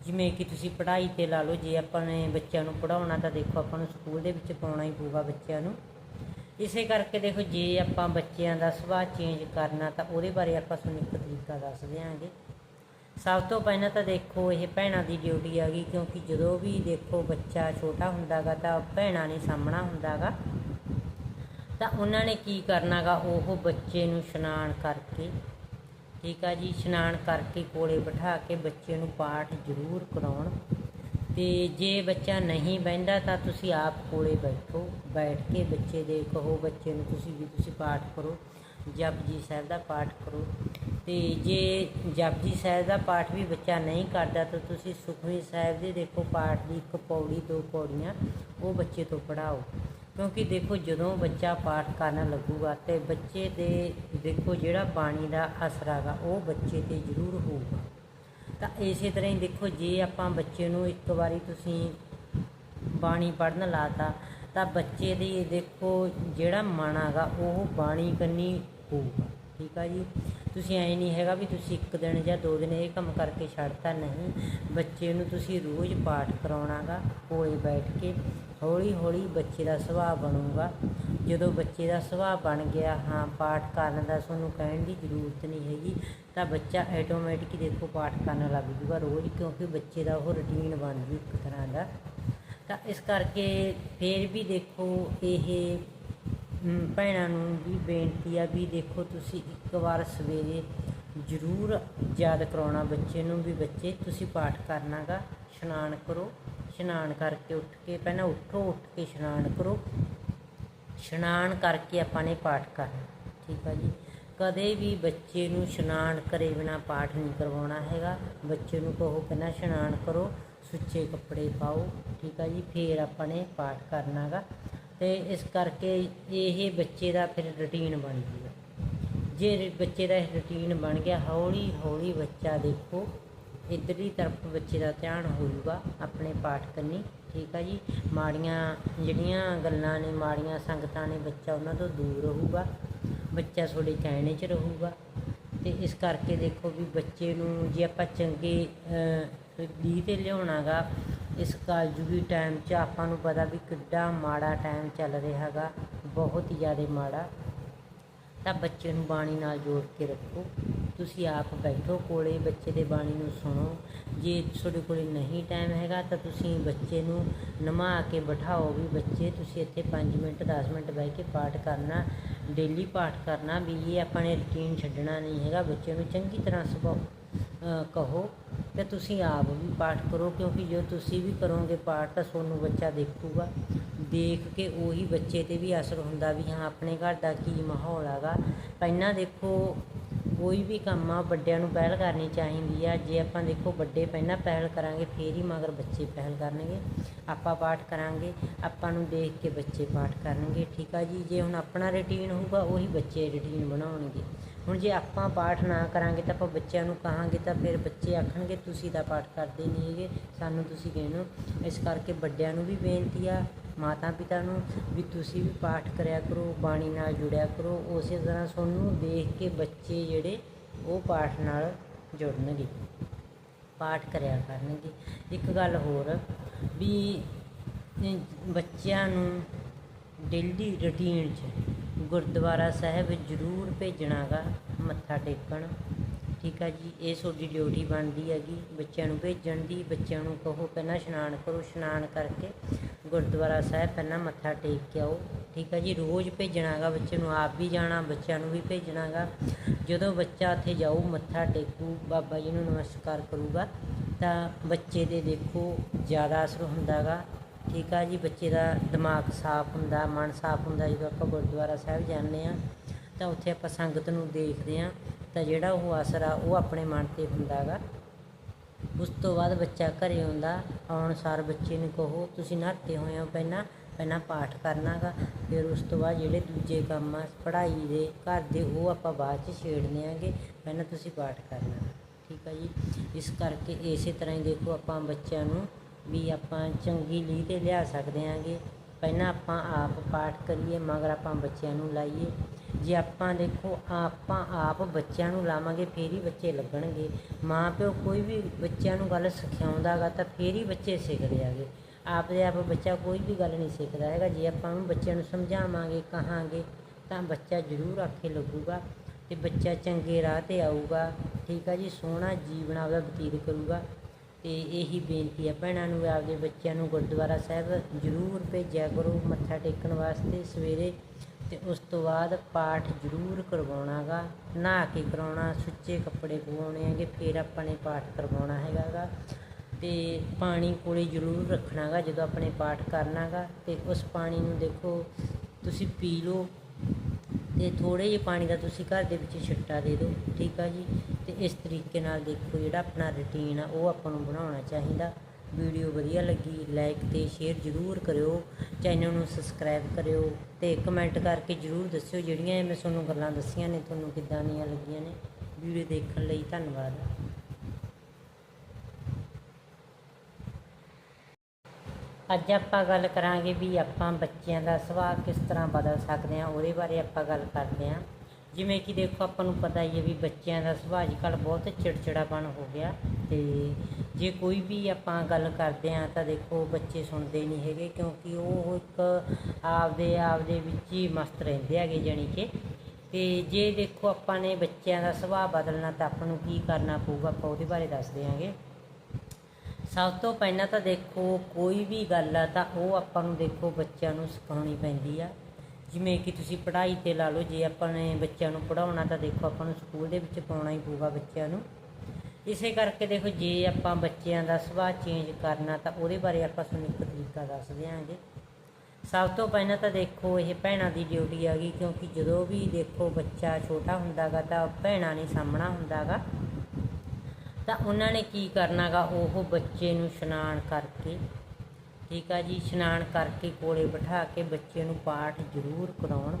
ਜਿਵੇਂ ਕਿ ਤੁਸੀਂ ਪੜ੍ਹਾਈ ਤੇ ਲਾ ਲਓ, ਜੇ ਆਪਾਂ ਨੇ ਬੱਚਿਆਂ ਨੂੰ ਪੜਾਉਣਾ ਤਾਂ ਦੇਖੋ ਆਪਾਂ ਨੂੰ ਸਕੂਲ ਦੇ ਵਿੱਚ ਪਾਉਣਾ ਹੀ ਪਊਗਾ ਬੱਚਿਆਂ ਨੂੰ। ਇਸੇ ਕਰਕੇ ਦੇਖੋ, ਜੇ ਆਪਾਂ ਬੱਚਿਆਂ ਦਾ ਸੁਭਾਅ ਚੇਂਜ ਕਰਨਾ ਤਾਂ ਉਹਦੇ ਬਾਰੇ ਆਪਾਂ ਤੁਹਾਨੂੰ ਇੱਕ ਤਰੀਕਾ ਦੱਸ ਦਿਆਂਗੇ। ਸਭ ਤੋਂ ਪਹਿਲਾਂ ਤਾਂ ਦੇਖੋ, ਇਹ ਭੈਣਾਂ ਦੀ ਡਿਊਟੀ ਆ ਗਈ, ਕਿਉਂਕਿ ਜਦੋਂ ਵੀ ਦੇਖੋ ਬੱਚਾ ਛੋਟਾ ਹੁੰਦਾਗਾ ਤਾਂ ਭੈਣਾਂ ਨੇ ਸਾਹਮਣਾ ਹੁੰਦਾਗਾ। ਤਾਂ ਉਹਨਾਂ ਨੇ ਕੀ ਕਰਨਾਗਾ, ਉਹ ਬੱਚੇ ਨੂੰ ਇਸ਼ਨਾਨ ਕਰਕੇ ਠੀਕ ਆ ਜੀ, ਇਸ਼ਨਾਨ ਕਰਕੇ ਕੋਲੇ ਬਿਠਾ ਕੇ ਬੱਚੇ ਨੂੰ ਪਾਠ ਜ਼ਰੂਰ ਕਰਾਉਣ। ਤੇ ਜੇ ਬੱਚਾ ਨਹੀਂ ਬਹਿੰਦਾ ਤਾਂ ਤੁਸੀਂ ਆਪ ਕੋਲੇ ਬੈਠੋ, ਬੈਠ ਕੇ ਬੱਚੇ ਦੇ ਕਹੋ, ਬੱਚੇ ਨੂੰ ਤੁਸੀਂ ਵੀ ਤੁਸੀਂ ਪਾਠ ਕਰੋ, ਜਪਜੀ ਸਾਹਿਬ ਦਾ ਪਾਠ ਕਰੋ। ਤੇ ਜੇ ਜਪਜੀ ਸਾਹਿਬ ਦਾ ਪਾਠ ਵੀ ਬੱਚਾ ਨਹੀਂ ਕਰਦਾ ਤਾਂ ਤੁਸੀਂ ਸੁਖਮਨੀ ਸਾਹਿਬ ਦੇ ਦੇਖੋ ਪਾਠ ਦੀ ਇੱਕ ਪੌੜੀ, ਦੋ ਪੌੜੀਆਂ ਉਹ ਬੱਚੇ ਤੋਂ ਪੜਾਓ ਕਿਉਂਕਿ ਦੇਖੋ ਜਦੋਂ ਬੱਚਾ ਪਾਠ ਕਰਨ ਲੱਗੂਗਾ ਤੇ ਬੱਚੇ ਦੇ ਦੇਖੋ ਜਿਹੜਾ ਬਾਣੀ ਦਾ ਅਸਰ ਹੈਗਾ, ਉਹ ਬੱਚੇ ਤੇ ਜ਼ਰੂਰ ਹੋਊਗਾ। ਤਾਂ ਇਸੇ ਤਰ੍ਹਾਂ ਹੀ ਦੇਖੋ, ਜੇ ਆਪਾਂ ਬੱਚੇ ਨੂੰ ਇੱਕ ਵਾਰੀ ਤੁਸੀਂ ਬਾਣੀ ਪੜਨ ਲਾਤਾ, ਤਾਂ ਬੱਚੇ ਦੀ ਦੇਖੋ ਜਿਹੜਾ ਮਨ ਹੈਗਾ, ਉਹ ਬਾਣੀ ਕੰਨੀ ਹੋਊਗਾ। ਠੀਕ ਆ ਜੀ? ਤੁਸੀਂ ਐ ਨਹੀਂ ਹੈਗਾ ਵੀ ਤੁਸੀਂ ਇੱਕ ਦਿਨ ਜਾਂ ਦੋ ਦਿਨ ਇਹ ਕੰਮ ਕਰਕੇ ਛੱਡਤਾ ਨਹੀਂ। ਬੱਚੇ ਨੂੰ ਤੁਸੀਂ ਰੋਜ਼ ਪਾਠ ਕਰਾਉਣਾਗਾ, ਕੋਲੇ ਬੈਠ ਕੇ ਹੌਲੀ ਹੌਲੀ ਬੱਚੇ ਦਾ ਸੁਭਾਅ ਬਣੂਗਾ। ਜਦੋਂ ਬੱਚੇ ਦਾ ਸੁਭਾਅ ਬਣ ਗਿਆ, ਹਾਂ, ਪਾਠ ਕਰਨ ਦਾ ਤੁਹਾਨੂੰ ਕਹਿਣ ਦੀ ਜ਼ਰੂਰਤ ਨਹੀਂ ਹੈਗੀ, ਤਾਂ ਬੱਚਾ ਆਟੋਮੈਟਿਕ ਦੇਖੋ ਪਾਠ ਕਰਨ ਲੱਗ ਜੂਗਾ ਰੋਜ਼, ਕਿਉਂਕਿ ਬੱਚੇ ਦਾ ਉਹ ਰੁਟੀਨ ਬਣ ਜੂ ਇੱਕ ਤਰ੍ਹਾਂ ਦਾ। ਤਾਂ ਇਸ ਕਰਕੇ ਫੇਰ ਵੀ ਦੇਖੋ, ਇਹ ਭੈਣਾਂ ਨੂੰ ਵੀ ਬੇਨਤੀ ਆ ਵੀ ਦੇਖੋ ਤੁਸੀਂ ਇੱਕ ਵਾਰ ਸਵੇਰੇ ਜ਼ਰੂਰ ਯਾਦ ਕਰਾਉਣਾ ਬੱਚੇ ਨੂੰ ਵੀ ਬੱਚੇ, ਤੁਸੀਂ ਪਾਠ ਕਰਨਾਗਾ, ਇਸ਼ਨਾਨ ਕਰੋ, ਇਸ਼ਨਾਨ ਕਰਕੇ ਉੱਠ ਕੇ ਪਹਿਲਾਂ ਉੱਠੋ, ਉੱਠ ਕੇ ਇਸ਼ਨਾਨ ਕਰੋ। ਇਸ਼ਨਾਨ ਕਰਕੇ ਆਪਾਂ ਨੇ ਪਾਠ ਕਰਨਾ, ਠੀਕ ਆ ਜੀ। ਕਦੇ ਵੀ ਬੱਚੇ ਨੂੰ ਇਸ਼ਨਾਨ ਕਰੇ ਬਿਨਾ ਪਾਠ ਨਹੀਂ ਕਰਵਾਉਣਾ ਹੈਗਾ। ਬੱਚੇ ਨੂੰ ਕਹੋ ਪਹਿਲਾਂ ਇਸ਼ਨਾਨ ਕਰੋ, ਸੁੱਚੇ ਕੱਪੜੇ ਪਾਓ, ਠੀਕ ਆ ਜੀ, ਫੇਰ ਆਪਾਂ ਨੇ ਪਾਠ ਕਰਨਾਗਾ। ਤੇ ਇਸ ਕਰਕੇ ਇਹ ਬੱਚੇ ਦਾ ਫਿਰ ਰੁਟੀਨ ਬਣ ਜੂਗਾ ਜੇ ਬੱਚੇ ਦਾ ਇਹ ਰੁਟੀਨ ਬਣ ਗਿਆ, ਹੌਲੀ ਹੌਲੀ ਬੱਚਾ ਦੇਖੋ, ਇੱਧਰਲੀ ਤਰਫ ਬੱਚੇ ਦਾ ਧਿਆਨ ਹੋਊਗਾ ਆਪਣੇ ਪਾਠ ਕਰਨੀ, ਠੀਕ ਆ ਜੀ? ਮਾੜੀਆਂ ਜਿਹੜੀਆਂ ਗੱਲਾਂ ਨੇ, ਮਾੜੀਆਂ ਸੰਗਤਾਂ ਨੇ, ਬੱਚਾ ਉਹਨਾਂ ਤੋਂ ਦੂਰ ਰਹੂਗਾ, ਬੱਚਾ ਤੁਹਾਡੇ ਕਹਿਣੇ 'ਚ ਰਹੂਗਾ। ਤੇ ਇਸ ਕਰਕੇ ਦੇਖੋ ਵੀ ਬੱਚੇ ਨੂੰ ਜੇ ਆਪਾਂ ਚੰਗੇ ਲੀਹ ਤੇ ਲਿਆਉਣਾਗਾ ਇਸ ਕਾਲਜੂਗੀ ਟਾਈਮ 'ਚ ਆਪਾਂ ਨੂੰ ਪਤਾ ਵੀ ਕਿੱਡਾ ਮਾੜਾ ਟਾਈਮ ਚੱਲ ਰਿਹਾ ਹੈਗਾ, ਬਹੁਤ ਹੀ ਜ਼ਿਆਦਾ ਮਾੜਾ। ਤਾਂ ਬੱਚੇ ਨੂੰ ਬਾਣੀ ਨਾਲ ਜੋੜ ਕੇ ਰੱਖੋ। ਤੁਸੀਂ ਆਪ ਬੈਠੋ ਕੋਲੇ, ਬੱਚੇ ਦੇ ਬਾਣੀ ਨੂੰ ਸੁਣੋ। ਜੇ ਤੁਹਾਡੇ ਕੋਲੇ ਨਹੀਂ ਟਾਈਮ ਹੈਗਾ ਤਾਂ ਤੁਸੀਂ ਬੱਚੇ ਨੂੰ ਨਮਾ ਕੇ ਬਿਠਾਓ ਵੀ ਬੱਚੇ, ਤੁਸੀਂ ਇੱਥੇ 5 ਮਿੰਟ 10 ਮਿੰਟ ਬਹਿ ਕੇ ਪਾਠ ਕਰਨਾ ਡੇਲੀ ਪਾਠ ਕਰਨਾ ਵੀ ਇਹ ਆਪਾਂ ਨੇ ਰੁਟੀਨ ਛੱਡਣਾ ਨਹੀਂ ਹੈਗਾ। ਬੱਚੇ ਨੂੰ ਚੰਗੀ ਤਰ੍ਹਾਂ ਸੁਭਾਅ ਕਹੋ ਤੇ ਤੁਸੀਂ ਆਪ ਵੀ ਪਾਠ ਕਰੋ, ਕਿਉਂਕਿ ਜੋ ਤੁਸੀਂ ਵੀ ਕਰੋਗੇ ਪਾਠ ਤਾਂ ਤੁਹਾਨੂੰ ਬੱਚਾ ਦੇਖੂਗਾ। ਦੇਖ ਕੇ ਉਹੀ ਬੱਚੇ ਤੇ ਵੀ ਅਸਰ ਹੁੰਦਾ ਵੀ ਹਾਂ, ਆਪਣੇ ਘਰ ਦਾ ਕੀ ਮਾਹੌਲ ਹੈਗਾ। ਪਹਿਲਾਂ ਦੇਖੋ, ਕੋਈ ਵੀ ਕੰਮ ਆ, ਵੱਡਿਆਂ ਨੂੰ ਪਹਿਲ ਕਰਨੀ ਚਾਹੀਦੀ ਆ। ਜੇ ਆਪਾਂ ਦੇਖੋ ਵੱਡੇ ਪਹਿਲਾਂ ਪਹਿਲ ਕਰਾਂਗੇ, ਫੇਰ ਹੀ ਮਗਰ ਬੱਚੇ ਪਹਿਲ ਕਰਨਗੇ। ਆਪਾਂ ਪਾਠ ਕਰਾਂਗੇ, ਆਪਾਂ ਨੂੰ ਦੇਖ ਕੇ ਬੱਚੇ ਪਾਠ ਕਰਨਗੇ, ਠੀਕ ਆ ਜੀ? ਜੇ ਹੁਣ ਆਪਣਾ ਰੁਟੀਨ ਹੋਊਗਾ, ਉਹੀ ਬੱਚੇ ਰੁਟੀਨ ਬਣਾਉਣਗੇ। ਹੁਣ ਜੇ ਆਪਾਂ ਪਾਠ ਨਾ ਕਰਾਂਗੇ ਤਾਂ ਆਪਾਂ ਬੱਚਿਆਂ ਨੂੰ ਕਹਾਂਗੇ ਤਾਂ ਫਿਰ ਬੱਚੇ ਆਖਣਗੇ, ਤੁਸੀਂ ਤਾਂ ਪਾਠ ਕਰਦੇ ਨਹੀਂ ਹੈਗੇ, ਸਾਨੂੰ ਤੁਸੀਂ ਕਹਿਣੋ ਇਸ ਕਰਕੇ ਵੱਡਿਆਂ ਨੂੰ ਵੀ ਬੇਨਤੀ ਆ, ਮਾਤਾ ਪਿਤਾ ਨੂੰ ਵੀ ਤੁਸੀਂ ਵੀ ਪਾਠ ਕਰਿਆ ਕਰੋ, ਬਾਣੀ ਨਾਲ ਜੁੜਿਆ ਕਰੋ, ਉਸੇ ਤਰ੍ਹਾਂ ਤੁਹਾਨੂੰ ਦੇਖ ਕੇ ਬੱਚੇ ਜਿਹੜੇ ਉਹ ਪਾਠ ਨਾਲ ਜੁੜਨਗੇ, ਪਾਠ ਕਰਿਆ ਕਰਨਗੇ। ਇੱਕ ਗੱਲ ਹੋਰ ਵੀ, ਬੱਚਿਆਂ ਨੂੰ ਡੇਲੀ ਰੁਟੀਨ 'ਚ ਗੁਰਦੁਆਰਾ ਸਾਹਿਬ ਜ਼ਰੂਰ ਭੇਜਣਾਗਾ, ਮੱਥਾ ਟੇਕਣ। ਠੀਕ ਆ ਜੀ, ਇਹ ਤੁਹਾਡੀ ਡਿਊਟੀ ਬਣਦੀ ਹੈਗੀ। ਬੱਚਿਆਂ ਨੂੰ ਭੇਜਣ ਦੀ, ਬੱਚਿਆਂ ਨੂੰ ਕਹੋ ਪਹਿਲਾਂ ਇਸ਼ਨਾਨ ਕਰੋ, ਇਸ਼ਨਾਨ ਕਰਕੇ ਗੁਰਦੁਆਰਾ ਸਾਹਿਬ ਪਹਿਲਾਂ ਮੱਥਾ ਟੇਕ ਕੇ ਆਓ। ਠੀਕ ਆ ਜੀ, ਰੋਜ਼ ਭੇਜਣਾਗਾ ਬੱਚੇ ਨੂੰ, ਆਪ ਵੀ ਜਾਣਾ, ਬੱਚਿਆਂ ਨੂੰ ਵੀ ਭੇਜਣਾਗਾ। ਜਦੋਂ ਬੱਚਾ ਉੱਥੇ ਜਾਊ, ਮੱਥਾ ਟੇਕੂ, ਬਾਬਾ ਜੀ ਨੂੰ ਨਮਸਕਾਰ ਕਰੂਗਾ, ਤਾਂ ਬੱਚੇ ਦੇ ਦੇਖੋ ਜ਼ਿਆਦਾ ਅਸਰ ਹੁੰਦਾਗਾ। ਠੀਕ ਆ ਜੀ, ਬੱਚੇ ਦਾ ਦਿਮਾਗ ਸਾਫ਼ ਹੁੰਦਾ, ਮਨ ਸਾਫ਼ ਹੁੰਦਾ। ਜਦੋਂ ਆਪਾਂ ਗੁਰਦੁਆਰਾ ਸਾਹਿਬ ਜਾਂਦੇ ਆ ਤਾਂ ਉੱਥੇ ਆਪਾਂ ਸੰਗਤ ਨੂੰ ਦੇਖਦੇ ਆ ਤਾਂ ਜਿਹੜਾ ਉਹ ਅਸਰ ਆ ਉਹ ਆਪਣੇ ਮਨ ਤੇ ਹੁੰਦਾਗਾ ਉਸ ਤੋਂ ਬਾਅਦ ਬੱਚਾ ਘਰੇ ਆਉਂਦਾ, ਆਉਣ ਸਾਰ ਬੱਚੇ ਨੂੰ ਕਹੋ, ਤੁਸੀਂ ਨਹਾਤੇ ਹੋਏ ਹੋ ਪਹਿਲਾਂ ਪਹਿਲਾਂ ਪਾਠ ਕਰਨਾਗਾ ਫਿਰ ਉਸ ਤੋਂ ਬਾਅਦ ਜਿਹੜੇ ਦੂਜੇ ਕੰਮ ਆ, ਪੜ੍ਹਾਈ ਦੇ, ਘਰ ਦੇ, ਉਹ ਆਪਾਂ ਬਾਅਦ ਚ ਛੇੜਨੇ ਆਂਗੇ, ਪਹਿਲਾਂ ਤੁਸੀਂ ਪਾਠ ਕਰਨਾ ਠੀਕ ਆ ਜੀ। ਇਸ ਕਰਕੇ ਇਸੇ ਤਰ੍ਹਾਂ ਹੀ ਦੇਖੋ ਆਪਾਂ ਬੱਚਿਆਂ ਨੂੰ ਵੀ ਆਪਾਂ ਚੰਗੀ ਲੀਹ ਤੇ ਲਿਆ ਸਕਦੇ ਆਂਗੇ। ਪਹਿਲਾਂ ਆਪਾਂ ਆਪ ਪਾਠ ਕਰੀਏ, ਮਗਰ ਆਪਾਂ ਬੱਚਿਆਂ ਨੂੰ ਲਾਈਏ। ਜੇ ਆਪਾਂ ਦੇਖੋ, ਆਪਾਂ ਆਪ ਬੱਚਿਆਂ ਨੂੰ ਲਾਵਾਂਗੇ, ਫੇਰ ਹੀ ਬੱਚੇ ਲੱਗਣਗੇ। ਮਾਂ ਪਿਓ ਕੋਈ ਵੀ ਬੱਚਿਆਂ ਨੂੰ ਗੱਲ ਸਿਖਾਉਂਦਾਗਾ, ਤਾਂ ਫੇਰ ਹੀ ਬੱਚੇ ਸਿੱਖਦੇ ਆਗੇ। ਆਪਦੇ ਆਪ ਬੱਚਾ ਕੋਈ ਵੀ ਗੱਲ ਨਹੀਂ ਸਿੱਖਦਾ ਹੈਗਾ। ਜੇ ਆਪਾਂ ਨੂੰ ਬੱਚਿਆਂ ਨੂੰ ਸਮਝਾਵਾਂਗੇ, ਕਹਾਂਗੇ, ਤਾਂ ਬੱਚਾ ਜ਼ਰੂਰ ਆਖੇ ਲੱਗੂਗਾ ਤੇ ਬੱਚਾ ਚੰਗੇ ਰਾਹ ਤੇ ਆਊਗਾ। ਠੀਕ ਆ ਜੀ, ਸੋਹਣਾ ਜੀਵਨ ਆਪਦਾ ਬਤੀਤ ਕਰੂਗਾ। ਤੇ ਇਹੀ ਬੇਨਤੀ ਹੈ ਭੈਣਾਂ ਨੂੰ, ਆਪਦੇ ਬੱਚਿਆਂ ਨੂੰ ਗੁਰਦੁਆਰਾ ਸਾਹਿਬ ਜ਼ਰੂਰ ਭੇਜਿਆ ਕਰੋ, ਮੱਥਾ ਟੇਕਣ ਵਾਸਤੇ ਸਵੇਰੇ ਤੇ ਉਸ ਤੋਂ ਬਾਅਦ ਪਾਠ ਜ਼ਰੂਰ ਕਰਵਾਉਣਾਗਾ, ਨਹਾ ਕੇ ਕਰਾਉਣਾ, ਸੁੱਚੇ ਕੱਪੜੇ ਪਵਾਉਣੇ ਹੈਗੇ, ਫਿਰ ਆਪਾਂ ਨੇ ਪਾਠ ਕਰਵਾਉਣਾ ਹੈਗਾਗਾ ਤੇ ਪਾਣੀ ਕੋਲੇ ਜ਼ਰੂਰ ਰੱਖਣਾਗਾ ਜਦੋਂ ਆਪਣੇ ਪਾਠ ਕਰਨਾਗਾ ਤੇ ਉਸ ਪਾਣੀ ਨੂੰ ਦੇਖੋ ਤੁਸੀਂ ਪੀ ਲਓ ਤੇ ਥੋੜੇ ਜਿਹੇ ਪਾਣੀ ਦਾ ਤੁਸੀਂ ਘਰ ਦੇ ਵਿੱਚ ਛਿੱਟਾ ਦੇ ਦਿਓ, ਠੀਕ ਆ ਜੀ? ਇਸ ਤਰੀਕੇ ਨਾਲ ਦੇਖੋ ਜਿਹੜਾ ਆਪਣਾ ਰੁਟੀਨ ਆ, ਉਹ ਆਪਾਂ ਨੂੰ ਬਣਾਉਣਾ ਚਾਹੀਦਾ। ਵੀਡੀਓ ਵਧੀਆ ਲੱਗੀ ਲਾਈਕ ਤੇ ਸ਼ੇਅਰ ਜ਼ਰੂਰ ਕਰਿਓ। ਚੈਨਲ ਨੂੰ ਸਬਸਕ੍ਰਾਈਬ ਕਰਿਓ ਤੇ ਕਮੈਂਟ ਕਰਕੇ ਜ਼ਰੂਰ ਦੱਸਿਓ ਜਿਹੜੀਆਂ ਮੈਂ ਤੁਹਾਨੂੰ ਗੱਲਾਂ ਦੱਸੀਆਂ ਨੇ, ਤੁਹਾਨੂੰ ਕਿੱਦਾਂ ਦੀਆਂ ਲੱਗੀਆਂ ਨੇ। ਵੀਡੀਓ ਦੇਖਣ ਲਈ ਧੰਨਵਾਦ। ਅੱਜ ਆਪਾਂ ਗੱਲ ਕਰਾਂਗੇ ਵੀ ਆਪਾਂ ਬੱਚਿਆਂ ਦਾ ਸੁਭਾਅ ਕਿਸ ਤਰ੍ਹਾਂ ਬਦਲ ਸਕਦੇ ਹਾਂ, ਉਹਦੇ ਬਾਰੇ ਆਪਾਂ ਗੱਲ ਕਰਦੇ ਹਾਂ। ਜਿਵੇਂ ਕਿ ਦੇਖੋ ਆਪਾਂ ਨੂੰ ਪਤਾ ਹੀ ਹੈ ਵੀ ਬੱਚਿਆਂ ਦਾ ਸੁਭਾਅ ਅੱਜ ਕੱਲ੍ਹ ਬਹੁਤ ਚਿੜਚਿੜਾਪਣ ਹੋ ਗਿਆ ਤੇ ਜੇ ਕੋਈ ਵੀ ਆਪਾਂ ਗੱਲ ਕਰਦੇ ਹਾਂ ਤਾਂ ਦੇਖੋ ਬੱਚੇ ਸੁਣਦੇ ਨਹੀਂ ਹੈਗੇ ਕਿਉਂਕਿ ਉਹ ਇੱਕ ਆਪਦੇ ਆਪਦੇ ਵਿੱਚ ਹੀ ਮਸਤ ਰਹਿੰਦੇ ਹੈਗੇ ਜਾਣੀ ਕਿ। ਤੇ ਜੇ ਦੇਖੋ ਆਪਾਂ ਨੇ ਬੱਚਿਆਂ ਦਾ ਸੁਭਾਅ ਬਦਲਣਾ ਤਾਂ ਆਪਾਂ ਨੂੰ ਕੀ ਕਰਨਾ ਪਊਗਾ, ਆਪਾਂ ਉਹਦੇ ਬਾਰੇ ਦੱਸ ਦਿਆਂਗੇ ਸਭ ਤੋਂ ਪਹਿਲਾਂ ਤਾਂ ਦੇਖੋ ਕੋਈ ਵੀ ਗੱਲ ਆ ਤਾਂ ਉਹ ਆਪਾਂ ਨੂੰ ਦੇਖੋ ਬੱਚਿਆਂ ਨੂੰ ਸਿਖਾਉਣੀ ਪੈਂਦੀ ਆ। ਜਿਵੇਂ ਕਿ ਤੁਸੀਂ ਪੜ੍ਹਾਈ ਤੇ ਲਾ ਲਓ, ਜੇ ਆਪਾਂ ਨੇ ਬੱਚਿਆਂ ਨੂੰ ਪੜਾਉਣਾ ਤਾਂ ਦੇਖੋ ਆਪਾਂ ਨੂੰ ਸਕੂਲ ਦੇ ਵਿੱਚ ਪਾਉਣਾ ਹੀ ਪਊਗਾ ਬੱਚਿਆਂ ਨੂੰ। ਇਸੇ ਕਰਕੇ ਦੇਖੋ, ਜੇ ਆਪਾਂ ਬੱਚਿਆਂ ਦਾ ਸੁਭਾਅ ਚੇਂਜ ਕਰਨਾ ਤਾਂ ਉਹਦੇ ਬਾਰੇ ਆਪਾਂ ਤੁਹਾਨੂੰ ਇੱਕ ਤਰੀਕਾ ਦੱਸ ਦਿਆਂਗੇ। ਸਭ ਤੋਂ ਪਹਿਲਾਂ ਤਾਂ ਦੇਖੋ, ਇਹ ਭੈਣਾਂ ਦੀ ਡਿਊਟੀ ਆ ਗਈ, ਕਿਉਂਕਿ ਜਦੋਂ ਵੀ ਦੇਖੋ ਬੱਚਾ ਛੋਟਾ ਹੁੰਦਾਗਾ ਤਾਂ ਭੈਣਾਂ ਨੇ ਸਾਹਮਣਾ ਹੁੰਦਾਗਾ। ਤਾਂ ਉਹਨਾਂ ਨੇ ਕੀ ਕਰਨਾਗਾ, ਉਹ ਬੱਚੇ ਨੂੰ ਇਸ਼ਨਾਨ ਕਰਕੇ ਠੀਕ ਆ ਜੀ, ਇਸ਼ਨਾਨ ਕਰਕੇ ਕੋਲੇ ਬਿਠਾ ਕੇ ਬੱਚੇ ਨੂੰ ਪਾਠ ਜ਼ਰੂਰ ਕਰਾਉਣ।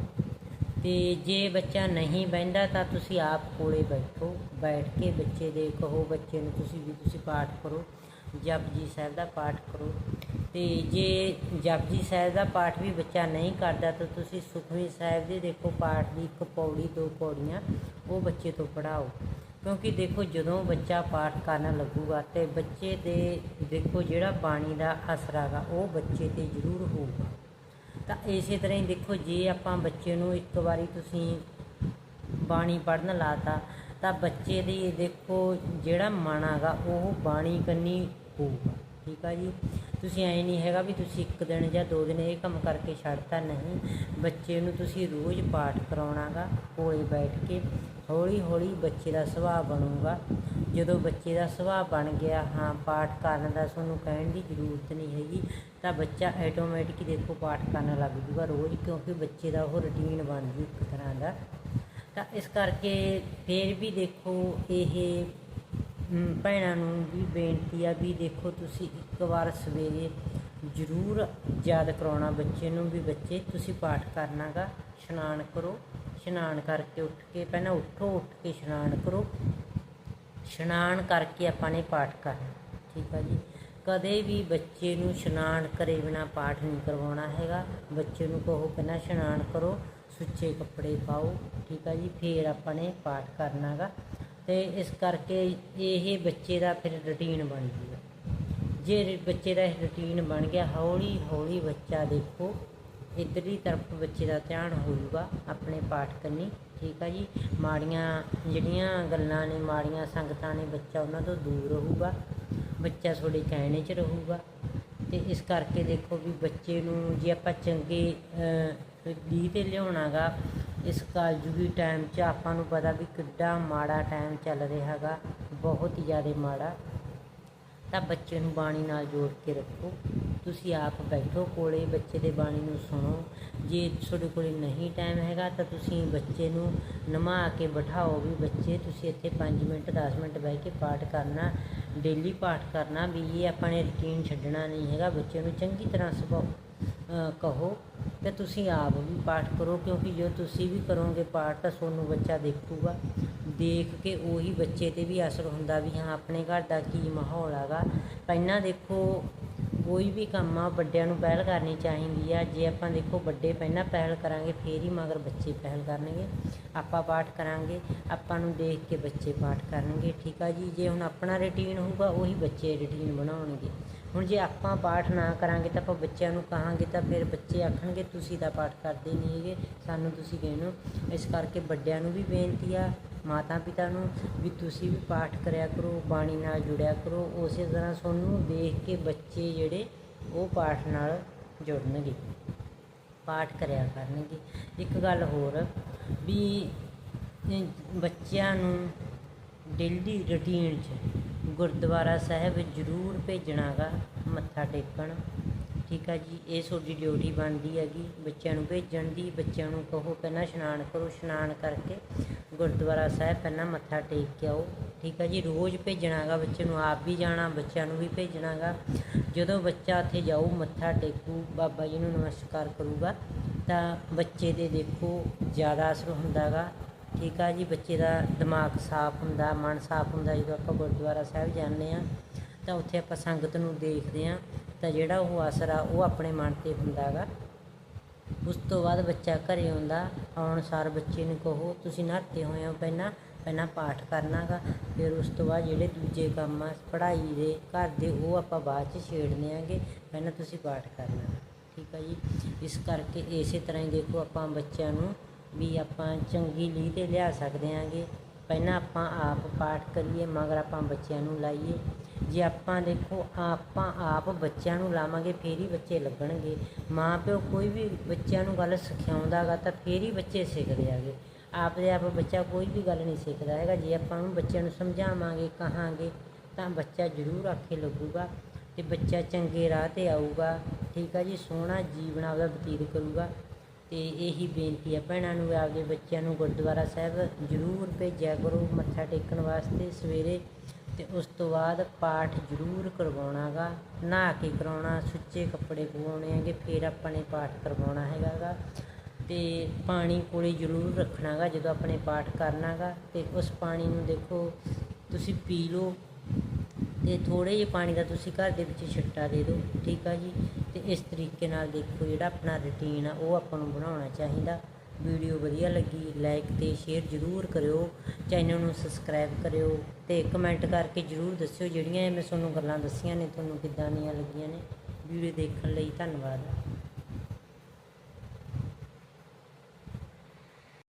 ਤੇ ਜੇ ਬੱਚਾ ਨਹੀਂ ਬਹਿੰਦਾ ਤਾਂ ਤੁਸੀਂ ਆਪ ਕੋਲੇ ਬੈਠੋ, ਬੈਠ ਕੇ ਬੱਚੇ ਦੇ ਕਹੋ ਬੱਚੇ ਨੂੰ ਤੁਸੀਂ ਵੀ ਤੁਸੀਂ ਪਾਠ ਕਰੋ ਜਪਜੀ ਸਾਹਿਬ ਦਾ ਪਾਠ ਕਰੋ। ਤੇ ਜੇ ਜਪਜੀ ਸਾਹਿਬ ਦਾ ਪਾਠ ਵੀ ਬੱਚਾ ਨਹੀਂ ਕਰਦਾ ਤਾਂ ਤੁਸੀਂ ਸੁਖਮਨੀ ਸਾਹਿਬ ਦੇ ਦੇਖੋ ਪਾਠ ਦੀ ਇੱਕ ਪੌੜੀ, ਦੋ ਪੌੜੀਆਂ ਉਹ ਬੱਚੇ ਤੋਂ ਪੜਾਓ ਕਿਉਂਕਿ ਦੇਖੋ ਜਦੋਂ ਬੱਚਾ ਪਾਠ ਕਰਨ ਲੱਗੂਗਾ ਤੇ ਬੱਚੇ ਦੇ ਦੇਖੋ ਜਿਹੜਾ ਬਾਣੀ ਦਾ ਅਸਰ ਹੈਗਾ, ਉਹ ਬੱਚੇ ਤੇ ਜ਼ਰੂਰ ਹੋਊਗਾ। ਤਾਂ ਇਸੇ ਤਰ੍ਹਾਂ ਹੀ ਦੇਖੋ, ਜੇ ਆਪਾਂ ਬੱਚੇ ਨੂੰ ਇੱਕ ਵਾਰੀ ਤੁਸੀਂ ਬਾਣੀ ਪੜ੍ਹਨ ਲਾਤਾ, ਤਾਂ ਬੱਚੇ ਦੀ ਦੇਖੋ ਜਿਹੜਾ ਮਨ ਹੈਗਾ, ਉਹ ਬਾਣੀ ਕੰਨੀ ਹੋਊਗਾ। ਠੀਕ ਆ ਜੀ? ਤੁਸੀਂ ਐ ਨਹੀਂ ਹੈਗਾ ਵੀ ਤੁਸੀਂ ਇੱਕ ਦਿਨ ਜਾਂ ਦੋ ਦਿਨ ਇਹ ਕੰਮ ਕਰਕੇ ਛੱਡਤਾ ਨਹੀਂ। ਬੱਚੇ ਨੂੰ ਤੁਸੀਂ ਰੋਜ਼ ਪਾਠ ਕਰਾਉਣਾਗਾ, ਕੋਲੇ ਬੈਠ ਕੇ ਹੌਲੀ ਹੌਲੀ ਬੱਚੇ ਦਾ ਸੁਭਾਅ ਬਣੂਗਾ। ਜਦੋਂ ਬੱਚੇ ਦਾ ਸੁਭਾਅ ਬਣ ਗਿਆ, ਹਾਂ, ਪਾਠ ਕਰਨ ਦਾ ਤੁਹਾਨੂੰ ਕਹਿਣ ਦੀ ਜ਼ਰੂਰਤ ਨਹੀਂ ਹੈਗੀ, ਤਾਂ ਬੱਚਾ ਆਟੋਮੈਟਿਕ ਦੇਖੋ ਪਾਠ ਕਰਨ ਲੱਗ ਜੂਗਾ ਰੋਜ਼, ਕਿਉਂਕਿ ਬੱਚੇ ਦਾ ਉਹ ਰੁਟੀਨ ਬਣ ਜੂ ਇੱਕ ਤਰ੍ਹਾਂ ਦਾ। ਤਾਂ ਇਸ ਕਰਕੇ ਫਿਰ ਵੀ ਦੇਖੋ, ਇਹ ਭੈਣਾਂ ਨੂੰ ਵੀ ਬੇਨਤੀ ਆ ਵੀ ਦੇਖੋ ਤੁਸੀਂ ਇੱਕ ਵਾਰ ਸਵੇਰੇ ਜ਼ਰੂਰ ਯਾਦ ਕਰਾਉਣਾ ਬੱਚੇ ਨੂੰ ਵੀ ਬੱਚੇ, ਤੁਸੀਂ ਪਾਠ ਕਰਨਾਗਾ, ਇਸ਼ਨਾਨ ਕਰੋ, ਇਸ਼ਨਾਨ ਕਰਕੇ ਉੱਠ ਕੇ, ਪਹਿਲਾਂ ਉੱਠੋ, ਉੱਠ ਕੇ ਇਸ਼ਨਾਨ ਕਰੋ। ਇਸ਼ਨਾਨ ਕਰਕੇ ਆਪਾਂ ਨੇ ਪਾਠ ਕਰਨਾ, ਠੀਕ ਆ ਜੀ। ਕਦੇ ਵੀ ਬੱਚੇ ਨੂੰ ਇਸ਼ਨਾਨ ਕਰੇ ਬਿਨਾ ਪਾਠ ਨਹੀਂ ਕਰਵਾਉਣਾ ਹੈਗਾ। ਬੱਚੇ ਨੂੰ ਕਹੋ ਪਹਿਲਾਂ ਇਸ਼ਨਾਨ ਕਰੋ, ਸੁੱਚੇ ਕੱਪੜੇ ਪਾਓ, ਠੀਕ ਆ ਜੀ, ਫੇਰ ਆਪਾਂ ਨੇ ਪਾਠ ਕਰਨਾਗਾ। ਤੇ ਇਸ ਕਰਕੇ ਇਹ ਬੱਚੇ ਦਾ ਫਿਰ ਰੁਟੀਨ ਬਣ ਜੂਗਾ ਜੇ ਬੱਚੇ ਦਾ ਇਹ ਰੁਟੀਨ ਬਣ ਗਿਆ ਹੌਲੀ ਹੌਲੀ ਬੱਚਾ ਦੇਖੋ, ਇੱਧਰਲੀ ਤਰਫ ਬੱਚੇ ਦਾ ਧਿਆਨ ਹੋਊਗਾ ਆਪਣੇ ਪਾਠ ਕਰਨੀ, ਠੀਕ ਆ ਜੀ? ਮਾੜੀਆਂ ਜਿਹੜੀਆਂ ਗੱਲਾਂ ਨੇ, ਮਾੜੀਆਂ ਸੰਗਤਾਂ ਨੇ, ਬੱਚਾ ਉਹਨਾਂ ਤੋਂ ਦੂਰ ਰਹੂਗਾ, ਬੱਚਾ ਤੁਹਾਡੇ ਕਹਿਣੇ 'ਚ ਰਹੂਗਾ। ਤੇ ਇਸ ਕਰਕੇ ਦੇਖੋ ਵੀ ਬੱਚੇ ਨੂੰ ਜੇ ਆਪਾਂ ਚੰਗੇ ਲੀ ਤੇ ਲਿਆਉਣਾਗਾ ਇਸ ਕਾਲਜੂਗੀ ਟਾਈਮ 'ਚ ਆਪਾਂ ਨੂੰ ਪਤਾ ਵੀ ਕਿੱਡਾ ਮਾੜਾ ਟਾਈਮ ਚੱਲ ਰਿਹਾ ਹੈਗਾ, ਬਹੁਤ ਹੀ ਜ਼ਿਆਦਾ ਮਾੜਾ। ਤਾਂ ਬੱਚੇ ਨੂੰ ਬਾਣੀ ਨਾਲ ਜੋੜ ਕੇ ਰੱਖੋ। ਤੁਸੀਂ ਆਪ ਬੈਠੋ ਕੋਲੇ, ਬੱਚੇ ਦੇ ਬਾਣੀ ਨੂੰ ਸੁਣੋ। ਜੇ ਤੁਹਾਡੇ ਕੋਲੇ ਨਹੀਂ ਟਾਈਮ ਹੈਗਾ ਤਾਂ ਤੁਸੀਂ ਬੱਚੇ ਨੂੰ ਨਮਾ ਕੇ ਬਿਠਾਓ ਵੀ ਬੱਚੇ, ਤੁਸੀਂ ਇੱਥੇ 5 ਮਿੰਟ 10 ਮਿੰਟ ਬਹਿ ਕੇ ਪਾਠ ਕਰਨਾ ਡੇਲੀ ਪਾਠ ਕਰਨਾ ਵੀ ਇਹ ਆਪਾਂ ਨੇ ਰੁਟੀਨ ਛੱਡਣਾ ਨਹੀਂ ਹੈਗਾ। ਬੱਚੇ ਨੂੰ ਚੰਗੀ ਤਰ੍ਹਾਂ ਸੁਭਾਅ ਕਹੋ ਤੇ ਤੁਸੀਂ ਆਪ ਵੀ ਪਾਠ ਕਰੋ, ਕਿਉਂਕਿ ਜੋ ਤੁਸੀਂ ਵੀ ਕਰੋਗੇ ਪਾਠ ਤਾਂ ਤੁਹਾਨੂੰ ਬੱਚਾ ਦੇਖੂਗਾ। ਦੇਖ ਕੇ ਉਹੀ ਬੱਚੇ ਤੇ ਵੀ ਅਸਰ ਹੁੰਦਾ ਵੀ ਹਾਂ, ਆਪਣੇ ਘਰ ਦਾ ਕੀ ਮਾਹੌਲ ਹੈਗਾ। ਪਹਿਲਾਂ ਦੇਖੋ, ਕੋਈ ਵੀ ਕੰਮ ਆ, ਵੱਡਿਆਂ ਨੂੰ ਪਹਿਲ ਕਰਨੀ ਚਾਹੀਦੀ ਆ। ਜੇ ਆਪਾਂ ਦੇਖੋ ਵੱਡੇ ਪਹਿਲਾਂ ਪਹਿਲ ਕਰਾਂਗੇ, ਫੇਰ ਹੀ ਮਗਰ ਬੱਚੇ ਪਹਿਲ ਕਰਨਗੇ। ਆਪਾਂ ਪਾਠ ਕਰਾਂਗੇ, ਆਪਾਂ ਨੂੰ ਦੇਖ ਕੇ ਬੱਚੇ ਪਾਠ ਕਰਨਗੇ, ਠੀਕ ਆ ਜੀ? ਜੇ ਹੁਣ ਆਪਣਾ ਰੁਟੀਨ ਹੋਊਗਾ, ਉਹੀ ਬੱਚੇ ਰੁਟੀਨ ਬਣਾਉਣਗੇ। ਹੁਣ ਜੇ ਆਪਾਂ ਪਾਠ ਨਾ ਕਰਾਂਗੇ ਤਾਂ ਆਪਾਂ ਬੱਚਿਆਂ ਨੂੰ ਕਹਾਂਗੇ ਤਾਂ ਫਿਰ ਬੱਚੇ ਆਖਣਗੇ, ਤੁਸੀਂ ਤਾਂ ਪਾਠ ਕਰਦੇ ਨਹੀਂ ਹੈਗੇ, ਸਾਨੂੰ ਤੁਸੀਂ ਕਹਿੰਦੇ ਇਸ ਕਰਕੇ ਵੱਡਿਆਂ ਨੂੰ ਵੀ ਬੇਨਤੀ ਆ ਮਾਤਾ ਪਿਤਾ ਨੂੰ ਵੀ ਤੁਸੀਂ ਵੀ ਪਾਠ ਕਰਿਆ ਕਰੋ, ਬਾਣੀ ਨਾਲ ਜੁੜਿਆ ਕਰੋ। ਉਸੇ ਤਰ੍ਹਾਂ ਤੁਹਾਨੂੰ ਦੇਖ ਕੇ ਬੱਚੇ ਜਿਹੜੇ, ਉਹ ਪਾਠ ਨਾਲ ਜੁੜਨਗੇ, ਪਾਠ ਕਰਿਆ ਕਰਨਗੇ। ਇੱਕ ਗੱਲ ਹੋਰ ਵੀ ਬੱਚਿਆਂ ਨੂੰ ਡੇਲੀ ਰੁਟੀਨ 'ਚ ਗੁਰਦੁਆਰਾ ਸਾਹਿਬ ਜ਼ਰੂਰ ਭੇਜਣਾਗਾ ਮੱਥਾ ਟੇਕਣ। ਠੀਕ ਆ ਜੀ, ਇਹ ਤੁਹਾਡੀ ਡਿਊਟੀ ਬਣਦੀ ਹੈਗੀ। ਬੱਚਿਆਂ ਨੂੰ ਭੇਜਣ ਦੀ, ਬੱਚਿਆਂ ਨੂੰ ਕਹੋ ਪਹਿਲਾਂ ਇਸ਼ਨਾਨ ਕਰੋ, ਇਸ਼ਨਾਨ ਕਰਕੇ ਗੁਰਦੁਆਰਾ ਸਾਹਿਬ ਪਹਿਲਾਂ ਮੱਥਾ ਟੇਕ ਕੇ ਆਓ। ਠੀਕ ਆ ਜੀ, ਰੋਜ਼ ਭੇਜਣਾਗਾ ਬੱਚੇ ਨੂੰ ਆਪ ਵੀ ਜਾਣਾ, ਬੱਚਿਆਂ ਨੂੰ ਵੀ ਭੇਜਣਾਗਾ ਜਦੋਂ ਬੱਚਾ ਉੱਥੇ ਜਾਊ, ਮੱਥਾ ਟੇਕੂ, ਬਾਬਾ ਜੀ ਨੂੰ ਨਮਸਕਾਰ ਕਰੂਗਾ, ਤਾਂ ਬੱਚੇ ਦੇ ਦੇਖੋ ਜ਼ਿਆਦਾ ਅਸਰ ਹੁੰਦਾਗਾ ਠੀਕ ਆ ਜੀ, ਬੱਚੇ ਦਾ ਦਿਮਾਗ ਸਾਫ਼ ਹੁੰਦਾ, ਮਨ ਸਾਫ਼ ਹੁੰਦਾ, ਜਦੋਂ ਆਪਾਂ ਗੁਰਦੁਆਰਾ ਸਾਹਿਬ ਜਾਂਦੇ ਆ ਤਾਂ ਉੱਥੇ ਆਪਾਂ ਸੰਗਤ ਨੂੰ ਦੇਖਦੇ ਆ ਤਾਂ ਜਿਹੜਾ ਉਹ ਅਸਰ ਆ ਉਹ ਆਪਣੇ ਮਨ ਤੇ ਹੁੰਦਾਗਾ ਉਸ ਤੋਂ ਬਾਅਦ ਬੱਚਾ ਘਰੇ ਆਉਂਦਾ, ਆਉਣ ਸਾਰ ਬੱਚੇ ਨੂੰ ਕਹੋ, ਤੁਸੀਂ ਨਹਾਤੇ ਹੋਏ ਹੋ ਪਹਿਲਾਂ ਪਹਿਲਾਂ ਪਾਠ ਕਰਨਾਗਾ ਫਿਰ ਉਸ ਤੋਂ ਬਾਅਦ ਜਿਹੜੇ ਦੂਜੇ ਕੰਮ ਆ, ਪੜ੍ਹਾਈ ਦੇ, ਘਰ ਦੇ, ਉਹ ਆਪਾਂ ਬਾਅਦ ਚ ਛੇੜਨੇ ਆਂਗੇ, ਪਹਿਲਾਂ ਤੁਸੀਂ ਪਾਠ ਕਰਨਾ ਠੀਕ ਆ ਜੀ, ਇਸ ਕਰਕੇ ਇਸੇ ਤਰ੍ਹਾਂ ਹੀ ਦੇਖੋ ਆਪਾਂ ਬੱਚਿਆਂ ਨੂੰ ਵੀ ਆਪਾਂ ਚੰਗੀ ਲੀਹ ਤੇ ਲਿਆ ਸਕਦੇ ਆਂਗੇ। ਪਹਿਲਾਂ ਆਪਾਂ ਆਪ ਪਾਠ ਕਰੀਏ, ਮਗਰ ਆਪਾਂ ਬੱਚਿਆਂ ਨੂੰ ਲਾਈਏ। ਜੇ ਆਪਾਂ ਦੇਖੋ, ਆਪਾਂ ਆਪ ਬੱਚਿਆਂ ਨੂੰ ਲਾਵਾਂਗੇ, ਫੇਰ ਹੀ ਬੱਚੇ ਲੱਗਣਗੇ। ਮਾਂ ਪਿਓ ਕੋਈ ਵੀ ਬੱਚਿਆਂ ਨੂੰ ਗੱਲ ਸਿਖਾਉਂਦਾਗਾ, ਤਾਂ ਫੇਰ ਹੀ ਬੱਚੇ ਸਿੱਖਦੇ ਆਗੇ ਆਪ ਦੇ ਆਪ ਬੱਚਾ ਕੋਈ ਵੀ ਗੱਲ ਨਹੀਂ ਸਿੱਖਦਾ ਹੈਗਾ। ਜੇ ਆਪਾਂ ਨੂੰ ਬੱਚਿਆਂ ਨੂੰ ਸਮਝਾਵਾਂਗੇ, ਕਹਾਂਗੇ, ਤਾਂ ਬੱਚਾ ਜ਼ਰੂਰ ਆਖੇ ਲੱਗੂਗਾ ਤੇ ਬੱਚਾ ਚੰਗੇ ਰਾਹ ਤੇ ਆਊਗਾ। ਠੀਕ ਆ ਜੀ, ਸੋਹਣਾ ਜੀਵਨ ਆਪਦਾ ਬਤੀਤ ਕਰੂਗਾ। ਤੇ ਇਹੀ ਬੇਨਤੀ ਹੈ ਭੈਣਾਂ ਨੂੰ, ਆਪਦੇ ਬੱਚਿਆਂ ਨੂੰ ਗੁਰਦੁਆਰਾ ਸਾਹਿਬ ਜ਼ਰੂਰ ਭੇਜਿਆ ਕਰੋ, ਮੱਥਾ ਟੇਕਣ ਵਾਸਤੇ ਸਵੇਰੇ ਤੇ ਉਸ ਤੋਂ ਬਾਅਦ ਪਾਠ ਜ਼ਰੂਰ ਕਰਵਾਉਣਾਗਾ, ਨਹਾ ਕੇ ਕਰਾਉਣਾ, ਸੁੱਚੇ ਕੱਪੜੇ ਪਵਾਉਣੇ ਹੈਗੇ, ਫਿਰ ਆਪਾਂ ਨੇ ਪਾਠ ਕਰਵਾਉਣਾ ਹੈਗਾ ਗਾ ਤੇ ਪਾਣੀ ਕੋਲੇ ਜ਼ਰੂਰ ਰੱਖਣਾਗਾ ਜਦੋਂ ਆਪਣੇ ਪਾਠ ਕਰਨਾਗਾ ਤੇ ਉਸ ਪਾਣੀ ਨੂੰ ਦੇਖੋ ਤੁਸੀਂ ਪੀ ਲਓ ਤੇ ਥੋੜੇ ਜਿਹੇ ਪਾਣੀ ਦਾ ਤੁਸੀਂ ਘਰ ਦੇ ਵਿੱਚ ਛਿੱਟਾ ਦੇ ਦਿਓ, ਠੀਕ ਆ ਜੀ। ਤੇ ਇਸ ਤਰੀਕੇ ਨਾਲ ਦੇਖੋ ਜਿਹੜਾ ਆਪਣਾ ਰੁਟੀਨ ਆ, ਉਹ ਆਪਾਂ ਨੂੰ ਬਣਾਉਣਾ ਚਾਹੀਦਾ। ਵੀਡੀਓ ਵਧੀਆ ਲੱਗੀ ਲਾਈਕ ਤੇ ਸ਼ੇਅਰ ਜ਼ਰੂਰ ਕਰਿਓ। ਚੈਨਲ ਨੂੰ ਸਬਸਕ੍ਰਾਈਬ ਕਰਿਓ ਤੇ ਕਮੈਂਟ ਕਰਕੇ ਜ਼ਰੂਰ ਦੱਸਿਓ ਜਿਹੜੀਆਂ ਮੈਂ ਤੁਹਾਨੂੰ ਗੱਲਾਂ ਦੱਸੀਆਂ ਨੇ, ਤੁਹਾਨੂੰ ਕਿੱਦਾਂ ਦੀਆਂ ਲੱਗੀਆਂ ਨੇ। ਵੀਡੀਓ ਦੇਖਣ ਲਈ ਧੰਨਵਾਦ।